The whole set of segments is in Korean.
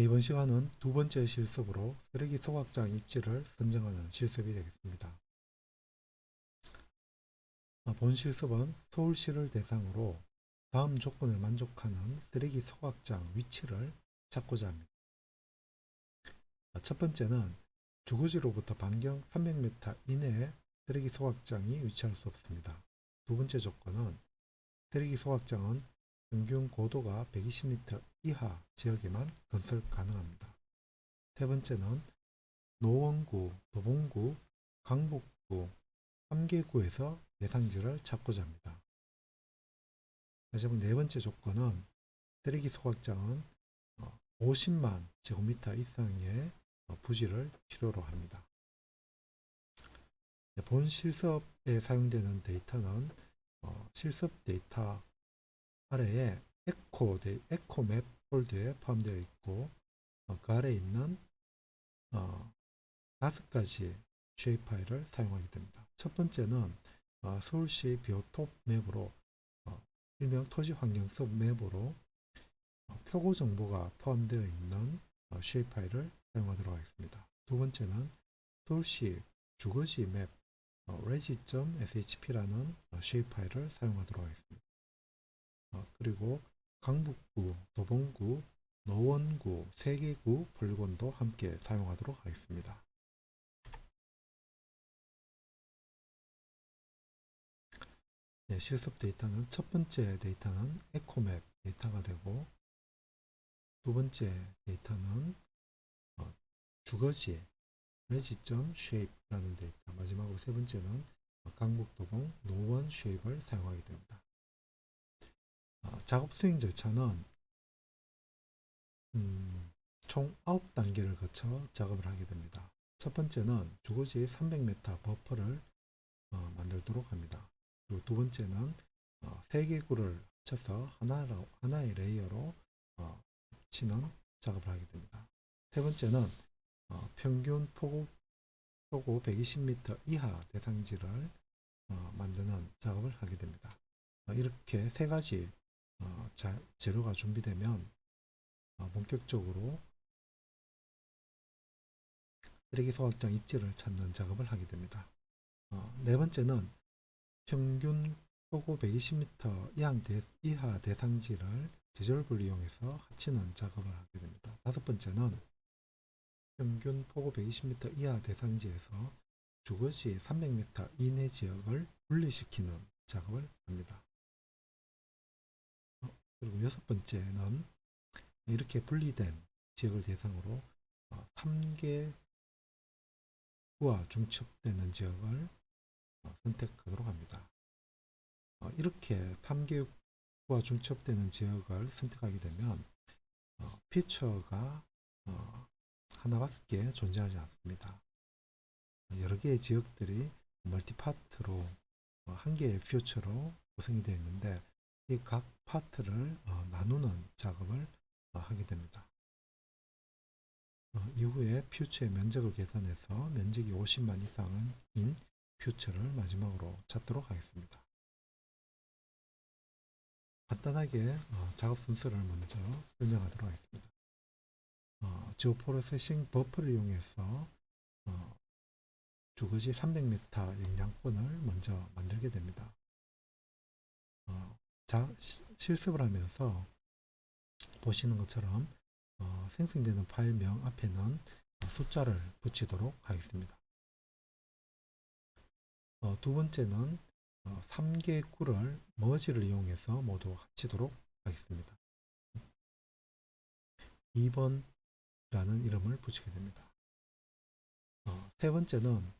네, 이번 시간은 두 번째 실습으로 쓰레기 소각장 입지를 선정하는 실습이 되겠습니다. 아, 본 실습은 서울시를 대상으로 다음 조건을 만족하는 쓰레기 소각장 위치를 찾고자 합니다. 아, 첫 번째는 주거지로부터 반경 300m 이내에 쓰레기 소각장이 위치할 수 없습니다. 두 번째 조건은 쓰레기 소각장은 평균 고도가 120m 이하 지역에만 건설 가능합니다. 세 번째는 노원구, 도봉구, 강북구, 3개구에서 대상지를 찾고자 합니다. 다시 한번 네 번째 조건은 쓰레기 소각장은 50만 제곱미터 이상의 어, 부지를 필요로 합니다. 네, 본 실습에 사용되는 데이터는 어, 실습 데이터 아래에 에코, 데, 에코 맵 폴드에 포함되어 있고 어, 그 아래에 있는 어, 다섯 가지 쉐입 파일을 사용하게 됩니다. 첫 번째는 어, 서울시 비오톱 맵으로 어, 일명 토지 환경섭 맵으로 어, 표고 정보가 포함되어 있는 어, 쉐입 파일을 사용하도록 하겠습니다. 두 번째는 서울시 주거지 맵 어, regi.shp라는 어, 쉐입 파일을 사용하도록 하겠습니다. 어, 그리고 강북구, 도봉구, 노원구, 세계구 폴리곤도 함께 사용하도록 하겠습니다. 네, 실습 데이터는 첫 번째 데이터는 에코맵 데이터가 되고 두 번째 데이터는 어, 주거지 레지점 쉐입라는 데이터 마지막으로 세 번째는 어, 강북도봉 노원 쉐입을 사용하게 됩니다. 어, 작업 수행 절차는 음, 총 9단계를 거쳐 작업을 하게 됩니다. 첫 번째는 주거지 300m 버퍼를 어, 만들도록 합니다. 그리고 두 번째는 어, 세 개구를 합쳐서 하나로, 하나의 레이어로 어, 치는 작업을 하게 됩니다. 세 번째는 어, 평균 폭우, 폭우 120m 이하 대상지를 어, 만드는 작업을 하게 됩니다. 어, 이렇게 세 가지 어, 자, 재료가 준비되면 어, 본격적으로 쓰레기 소각장 입지를 찾는 작업을 하게 됩니다. 어, 네 번째는 평균 폭우 120m 이하, 대상지를 디졸브를 이용해서 합치는 작업을 하게 됩니다. 다섯 번째는 평균 폭우 120m 이하 대상지에서 주거지 300m 이내 지역을 분리시키는 작업을 합니다. 어, 그리고 여섯 번째는 이렇게 분리된 지역을 대상으로 3개구와 중첩되는 지역을 어, 선택하도록 합니다. 어, 이렇게 3개구와 중첩되는 지역을 선택하게 되면 어, 피처가 하나밖에 존재하지 않습니다. 여러 개의 지역들이 멀티파트로 한 개의 퓨처로 구성이 되어 있는데 이 각 파트를 나누는 작업을 하게 됩니다. 이후에 퓨처의 면적을 계산해서 면적이 50만 이상인 퓨처를 마지막으로 찾도록 하겠습니다. 간단하게 어, 작업 순서를 먼저 설명하도록 하겠습니다. 어, 지오프로세싱 버프를 이용해서 어, 주거지 300m 영양권을 먼저 만들게 됩니다. 어, 자, 시, 실습을 하면서 보시는 것처럼 어, 생성되는 파일명 앞에는 숫자를 붙이도록 하겠습니다. 어, 두 번째는 어, 3개 구를 머지를 이용해서 모두 합치도록 하겠습니다. 2번라는 이름을 붙이게 됩니다. 어, 세 번째는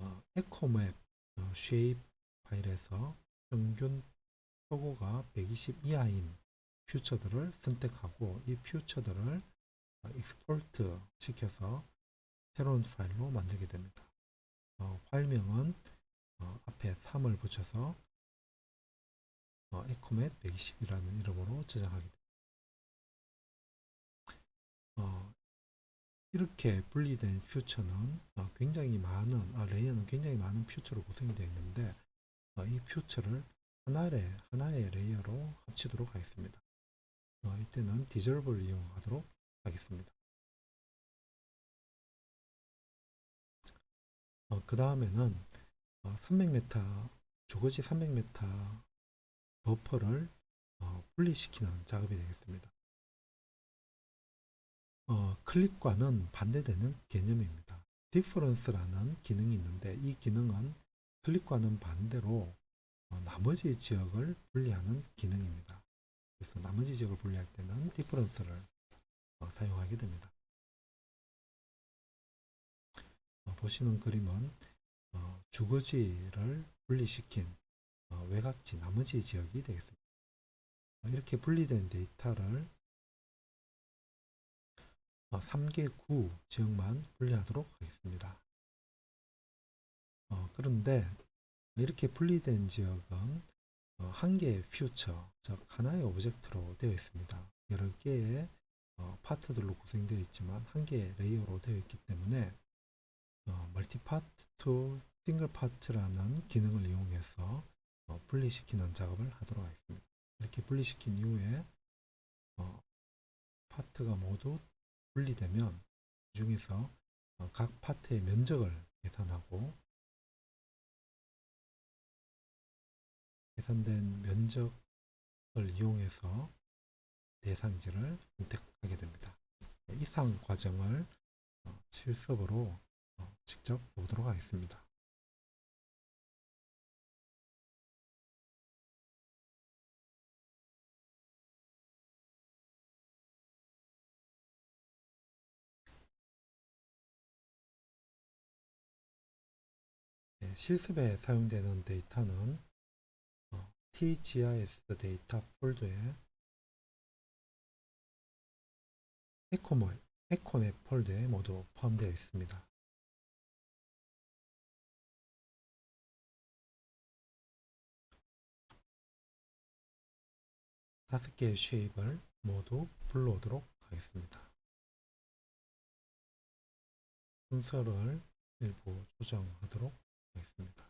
어, 에코맵 어, 쉐입 파일에서 평균 표고가 120 이하인 퓨처들을 선택하고 이 퓨처들을 어, 익스포트 시켜서 새로운 파일로 만들게 됩니다. 어, 파일명은 어, 앞에 3을 붙여서 어, 에코맵 120이라는 이름으로 저장하게 됩니다. 어, 이렇게 분리된 퓨처는 어, 굉장히 많은 아, 레이어는 굉장히 많은 퓨처로 구성이 되어 있는데 어, 이 퓨처를 하나의 하나의 레이어로 합치도록 하겠습니다. 어, 이때는 디졸브를 이용하도록 하겠습니다. 어, 그 다음에는 300m 주거지 300m 버퍼를 어, 분리시키는 작업이 되겠습니다. 어, 클립과는 반대되는 개념입니다. 디퍼런스라는 기능이 있는데 이 기능은 클립과는 반대로 어, 나머지 지역을 분리하는 기능입니다. 그래서 나머지 지역을 분리할 때는 디퍼런스를 어, 사용하게 됩니다. 어, 보시는 그림은 어, 주거지를 분리시킨 어, 외곽지 나머지 지역이 되겠습니다. 어, 이렇게 분리된 데이터를 어, 3개 구 지역만 분리하도록 하겠습니다. 어, 그런데 이렇게 분리된 지역은 어, 한 개의 퓨처, 즉 하나의 오브젝트로 되어 있습니다. 여러 개의 어, 파트들로 구성되어 있지만 한 개의 레이어로 되어 있기 때문에 어, 멀티파트 투 싱글 파트라는 기능을 이용해서 어, 분리시키는 작업을 하도록 하겠습니다. 이렇게 분리시킨 이후에 어, 파트가 모두 분리되면 그 중에서 어, 각 파트의 면적을 계산하고 계산된 면적을 이용해서 대상지를 선택하게 됩니다. 이상 과정을 어, 실습으로 어, 직접 보도록 하겠습니다. 네, 실습에 사용되는 데이터는 어, TGIS 데이터 폴더에 에코맵, 에코맵 폴더에 모두 포함되어 있습니다. 다섯 개의 쉐입을 모두 불러오도록 하겠습니다. 순서를 일부 조정하도록 하겠습니다.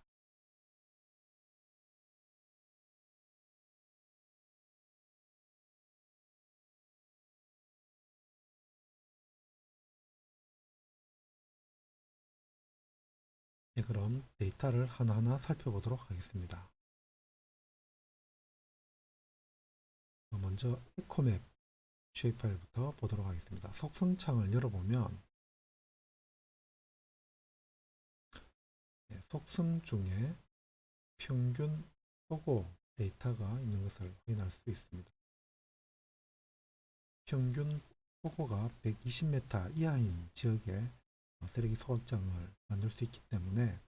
네, 그럼 데이터를 하나하나 살펴보도록 하겠습니다. 어, 먼저 에코맵 쉐입 파일부터 보도록 하겠습니다. 속성창을 열어보면 네, 속성 중에 평균 표고 데이터가 있는 것을 확인할 수 있습니다. 평균 표고가 120m 이하인 지역에 어, 쓰레기 소각장을 만들 수 있기 때문에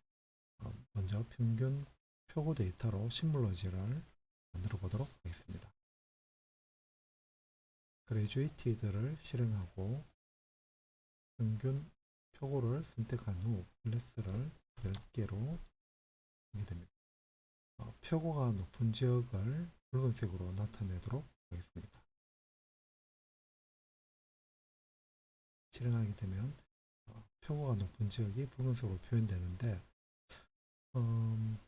어, 먼저 평균 표고 데이터로 신물러지를 만들어 보도록 하겠습니다. 그레주에이티드를 실행하고 평균 표고를 선택한 후 클래스를 10개로 하게 됩니다. 어, 표고가 높은 지역을 붉은색으로 나타내도록 하겠습니다. 실행하게 되면 어, 표고가 높은 지역이 붉은색으로 표현되는데 음,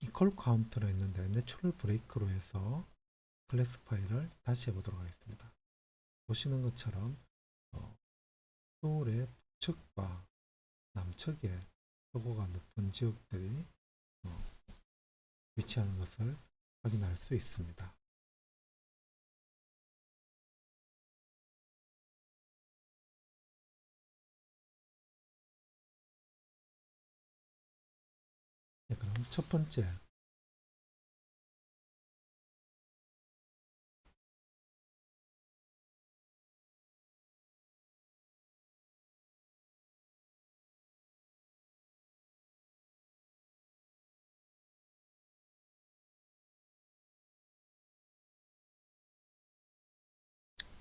이퀄 카운트로 했는데 내추럴 브레이크로 해서 클래스 파일을 다시 해보도록 하겠습니다. 보시는 것처럼 어, 서울의 북측과 남측에 표고가 높은 지역들이 어, 위치하는 것을 확인할 수 있습니다. 첫 번째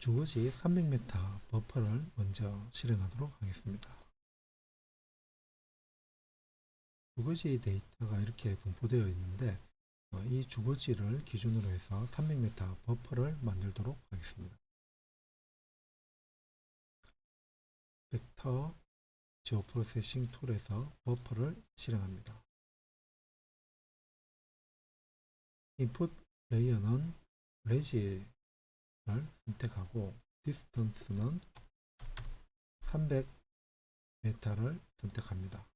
주거지 300m 버퍼를 먼저 실행하도록 하겠습니다. 주거지 데이터가 이렇게 분포되어 있는데 어, 이 주거지를 기준으로 해서 300m 버퍼를 만들도록 하겠습니다. 벡터 지오 프로세싱 툴에서 버퍼를 실행합니다. 인풋 레이어는 레지를 선택하고 디스턴스는 300m를 선택합니다.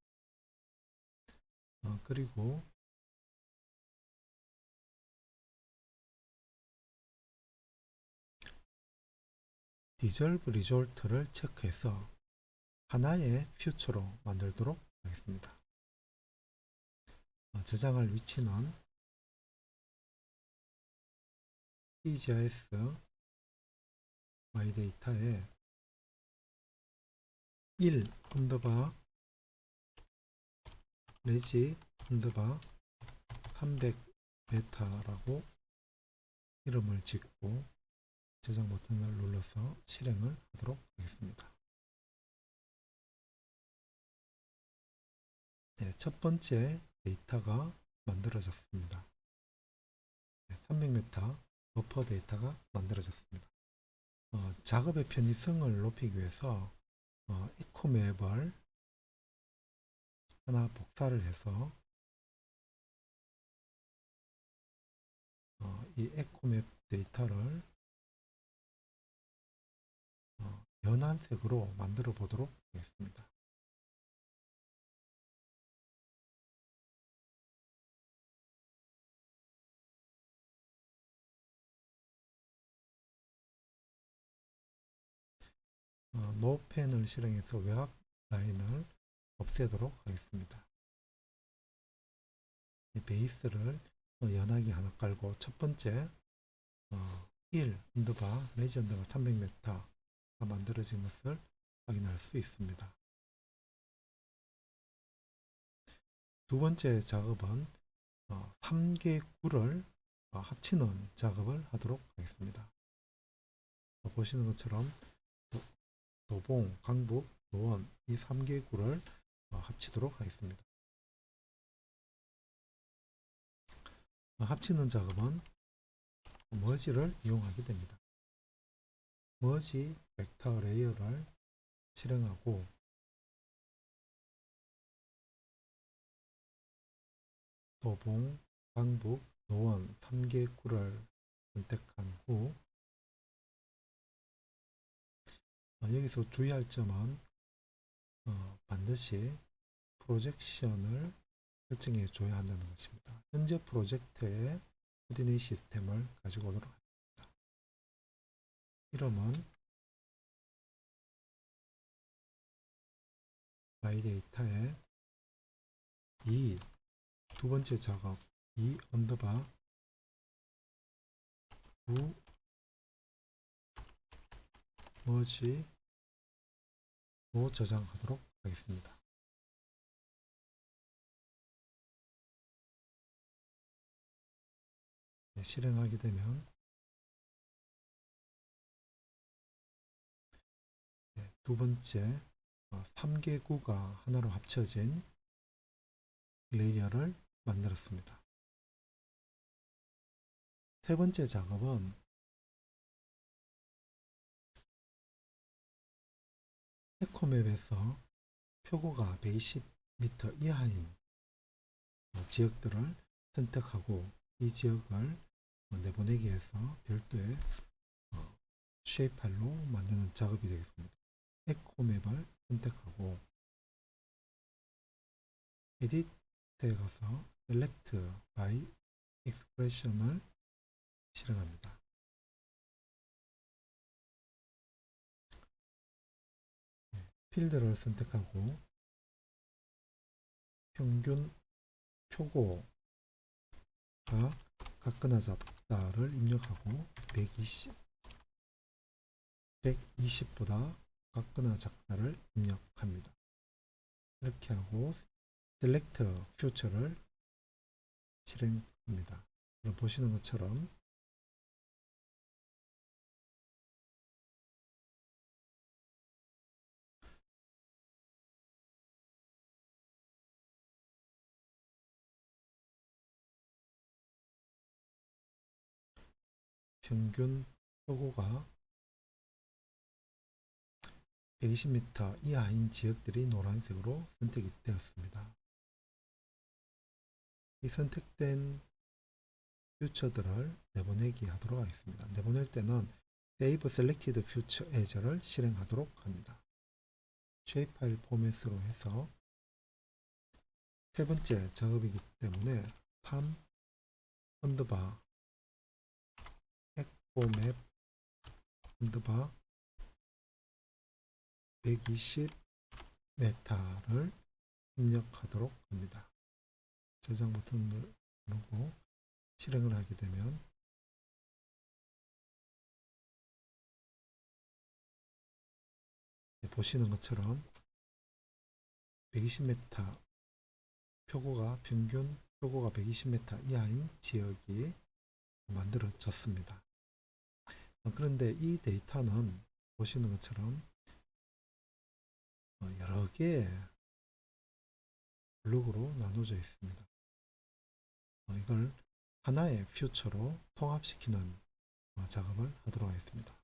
어, 그리고 디졸브 리졸트를 체크해서 하나의 퓨처로 만들도록 하겠습니다. 어, 저장할 위치는 QGIS 마이데이터에 1 언더바 레지 언더바 300m라고 이름을 짓고 저장 버튼을 눌러서 실행을 하도록 하겠습니다. 네, 첫 번째 데이터가 만들어졌습니다. 네, 300m 버퍼 데이터가 만들어졌습니다. 어, 작업의 편의성을 높이기 위해서 어, 에코맵을 하나 복사를 해서 어, 이 에코맵 데이터를 어, 연한색으로 만들어 보도록 하겠습니다. 어, 노펜을 실행해서 외곽 라인을 없애도록 하겠습니다. 이 베이스를 어, 연하게 하나 깔고 첫 번째 어, 1 언더바 레지 언더바 300m가 만들어진 것을 확인할 수 있습니다. 두 번째 작업은 어, 3개 굴을 어, 합치는 작업을 하도록 하겠습니다. 어, 보시는 것처럼 도, 도봉, 강북, 노원 이 3개 굴을 어, 합치도록 하겠습니다. 어, 합치는 작업은 머지를 이용하게 됩니다. 머지 벡터 레이어를 실행하고 도봉, 강북, 노원 3개 굴을 선택한 후 어, 여기서 주의할 점은 어, 반드시 프로젝션을 설정해 줘야 한다는 것입니다. 현재 프로젝트의 코디네이 시스템을 가지고 오도록 합니다. 이름은 마이데이터에 이두 번째 작업 이 언더바 우 머지 로 저장하도록 하겠습니다. 네, 실행하게 되면 네, 두 번째 어, 3개구가 하나로 합쳐진 레이어를 만들었습니다. 세 번째 작업은 에코맵에서 표고가 120m 이하인 어, 지역들을 선택하고 이 지역을 내보내기 위해서 별도의 어, 쉐입 파일로 만드는 작업이 되겠습니다. 에코맵을 선택하고 에디트에 가서 Select by Expression을 실행합니다. 필드를 선택하고 평균 표고가 가끈하 작다를 입력하고 120 120보다 가끈하 작다를 입력합니다. 이렇게 하고 셀렉트 퓨처를 실행합니다. 보시는 것처럼 평균 표고가 120m 이하인 지역들이 노란색으로 선택이 되었습니다. 이 선택된 퓨처들을 내보내기 하도록 하겠습니다. 내보낼 때는 Save Selected Future As를 실행하도록 합니다. 파일 포맷으로 해서 세 번째 작업이기 때문에 팜 언더바 에코맵 언더바 120 메타를 입력하도록 합니다. 저장 버튼을 누르고 실행을 하게 되면 네, 보시는 것처럼 120m 표고가 평균 표고가 120m 이하인 지역이 만들어졌습니다. 어, 그런데 이 데이터는 보시는 것처럼 어, 여러 개의 블록으로 나눠져 있습니다. 어, 이걸 하나의 퓨처로 통합시키는 어, 작업을 하도록 하겠습니다.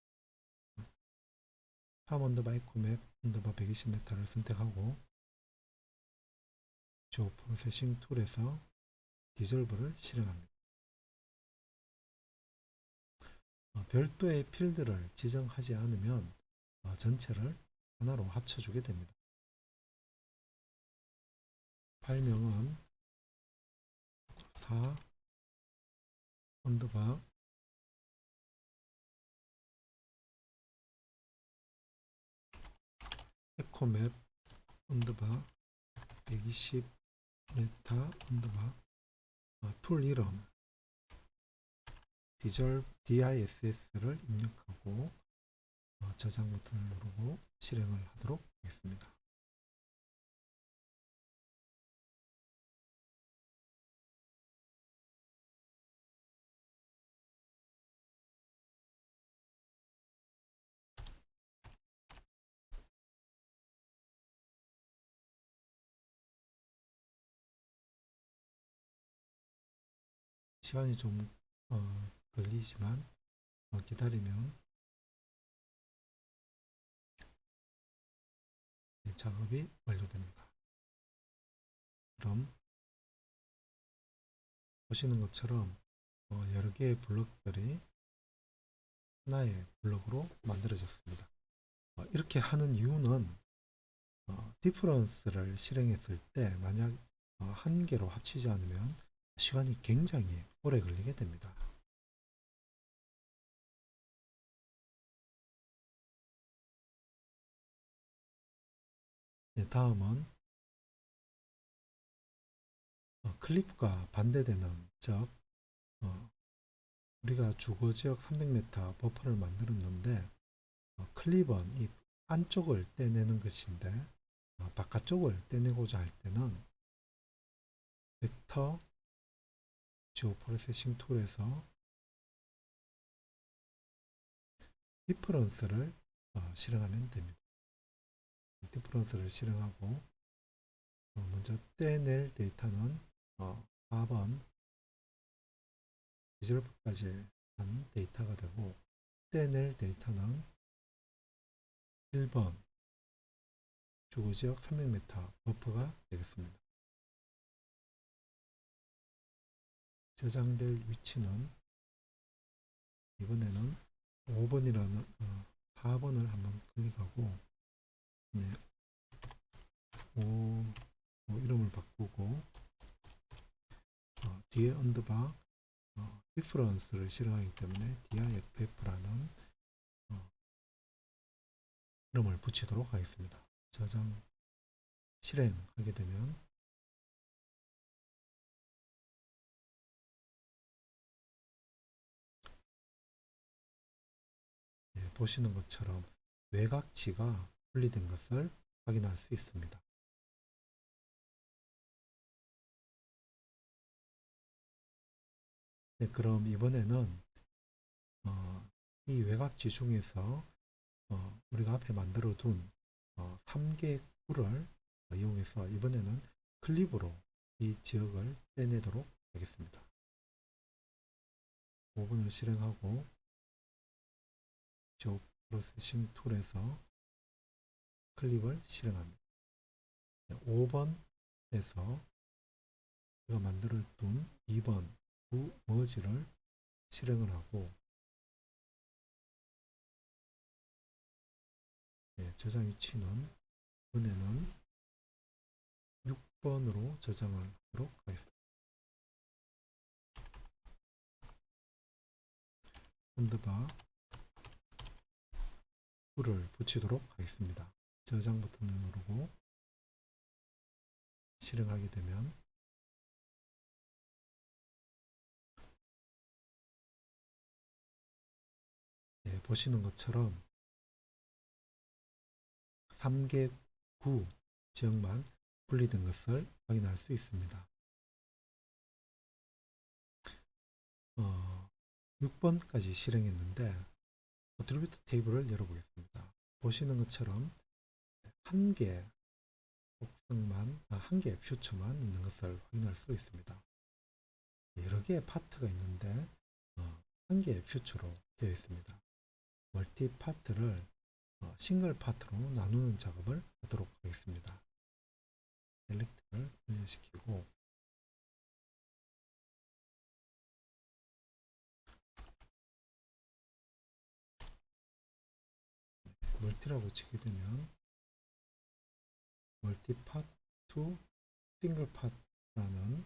팜 언더바 이코맵 언더바 120m를 선택하고 조 프로세싱 툴에서 디졸브를 실행합니다. 별도의 필드를 지정하지 않으면 어, 전체를 하나로 합쳐주게 됩니다. 파일명은 4 언더바 에코맵 언더바 120 메타 언더바 어, 툴 이름 디졸 DISS를 입력하고 어, 저장 버튼을 누르고 실행을 하도록 하겠습니다. 시간이 좀 어, 걸리지만 어, 기다리면 네, 작업이 완료됩니다. 그럼 보시는 것처럼 어, 여러 개의 블록들이 하나의 블록으로 만들어졌습니다. 어, 이렇게 하는 이유는 어, 디퍼런스를 실행했을 때 만약 어, 한 개로 합치지 않으면 시간이 굉장히 오래 걸리게 됩니다. 네, 다음은 어, 클립과 반대되는 즉 어, 우리가 주거 지역 300m 버퍼를 만들었는데 어, 클립은 이 안쪽을 떼내는 것인데 어, 바깥쪽을 떼내고자 할 때는 벡터 지오 프로세싱 툴에서 디퍼런스를 어, 실행하면 됩니다. 디퍼런스를 실행하고 어, 먼저 떼낼 데이터는 어, 4번 디졸브까지 한 데이터가 되고 떼낼 데이터는 1번 주거지역 300m 버프가 되겠습니다. 저장될 위치는 이번에는 5번이라는 어, 4번을 한번 클릭하고 네, 5, 뭐 이름을 바꾸고 어, 뒤에 언더바 어, 디퍼런스를 실행하기 때문에 diff라는 어, 이름을 붙이도록 하겠습니다. 저장 실행하게 되면 네, 보시는 것처럼 외곽지가 분리된 것을 확인할 수 있습니다. 네, 그럼 이번에는 어, 이 외곽지 중에서 어, 우리가 앞에 만들어 둔 어, 3개 꿀을 이용해서 이번에는 클립으로 이 지역을 떼내도록 하겠습니다. 5번을 실행하고 조 프로세싱 툴에서 클립을 실행합니다. 5번에서 제가 만들어 둔 2번 부 머지를 실행을 하고 저장 위치는 이번에는 6번으로 저장을 하도록 하겠습니다. 언더바 9를 붙이도록 하겠습니다. 저장 버튼을 누르고 실행하게 되면 네, 보시는 것처럼 3개 구 지역만 분리된 것을 확인할 수 있습니다. 어, 6번까지 실행했는데 어트리뷰트 테이블을 열어보겠습니다. 보시는 것처럼 한개 속성만 아, 한 개의 퓨처만 있는 것을 확인할 수 있습니다. 여러 개의 파트가 있는데 어, 한 개의 퓨처로 되어 있습니다. 멀티 파트를 어, 싱글 파트로 나누는 작업을 하도록 하겠습니다. 셀렉트를 분리시키고 멀티라고 치게 되면 멀티 파트 투 싱글 파트라는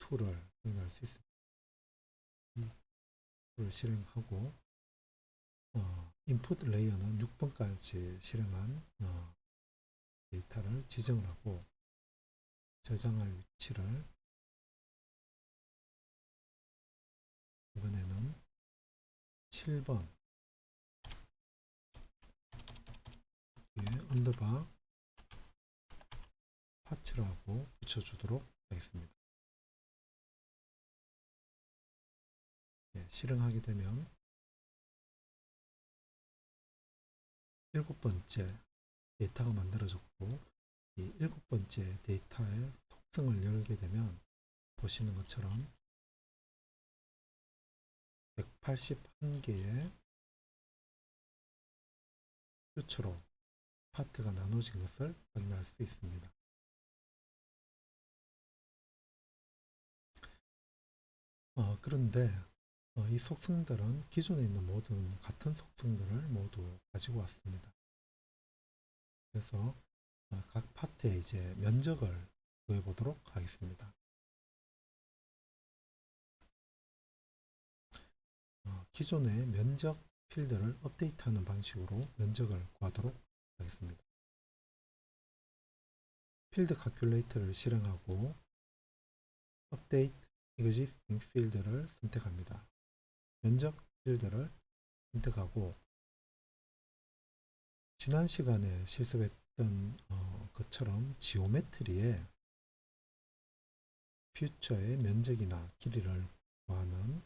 툴을 확인할 수 있습니다. 이 툴을 실행하고 어, 인풋 레이어는 6번까지 실행한 어, 데이터를 지정을 하고 저장할 위치를 이번에는 7번 뒤에 언더바 파츠라고 붙여주도록 하겠습니다. 네, 실행하게 되면 일곱 번째 데이터가 만들어졌고 이 일곱 번째 데이터의 속성을 열게 되면 보시는 것처럼 181개의 퓨처로 파트가 나눠진 것을 확인할 수 있습니다. 어, 그런데 어, 이 속성들은 기존에 있는 모든 같은 속성들을 모두 가지고 왔습니다. 그래서 어, 각 파트에 이제 면적을 구해 보도록 하겠습니다. 어, 기존의 면적 필드를 업데이트하는 방식으로 면적을 구하도록 하겠습니다. 필드 calculator를 실행하고 update existing field를 선택합니다. 면적 필드를 선택하고 지난 시간에 실습했던 어, 것처럼 지오메트리에 퓨처의 면적이나 길이를 구하는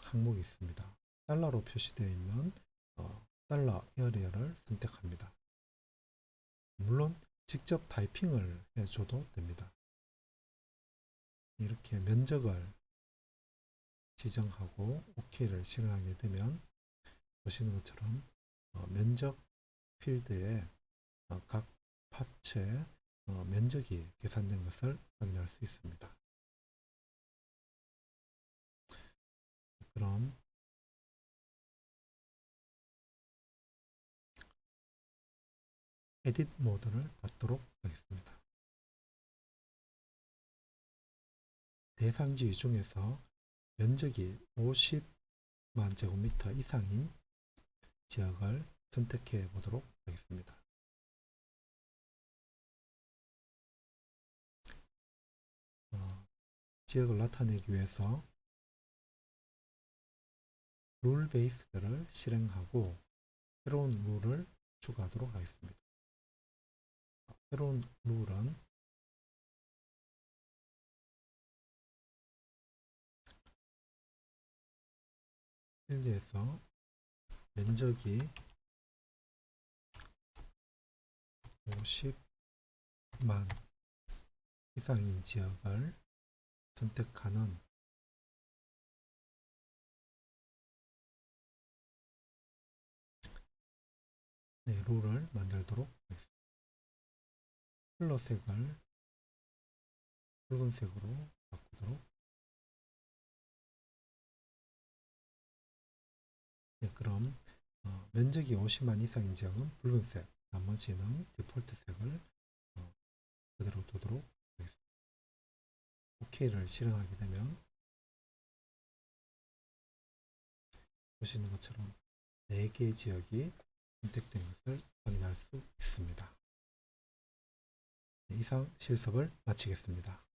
항목이 있습니다. 달러로 표시되어 있는 어, 달러 에어리어를 선택합니다. 물론 직접 타이핑을 해줘도 됩니다. 이렇게 면적을 지정하고 OK를 실행하게 되면 보시는 것처럼 어, 면적 필드에 어, 각 파츠의 어, 면적이 계산된 것을 확인할 수 있습니다. 그럼 에딧 모드를 받도록 하겠습니다. 대상지 중에서 면적이 50만 제곱미터 이상인 지역을 선택해 보도록 하겠습니다. 어, 지역을 나타내기 위해서 룰 베이스들을 실행하고 새로운 룰을 추가하도록 하겠습니다. 새로운 룰은 필드에서 면적이 50만 이상인 지역을 선택하는 네, 룰을 만들도록 하겠습니다. 컬러색을 붉은색으로 바꾸도록 네, 그럼 어, 면적이 50만 이상인 지역은 붉은색, 나머지는 디폴트 색을 어, 그대로 두도록 하겠습니다. OK를 실행하게 되면 보시는 것처럼 4개의 지역이 선택된 것을 확인할 수 있습니다. 네, 이상 실습을 마치겠습니다.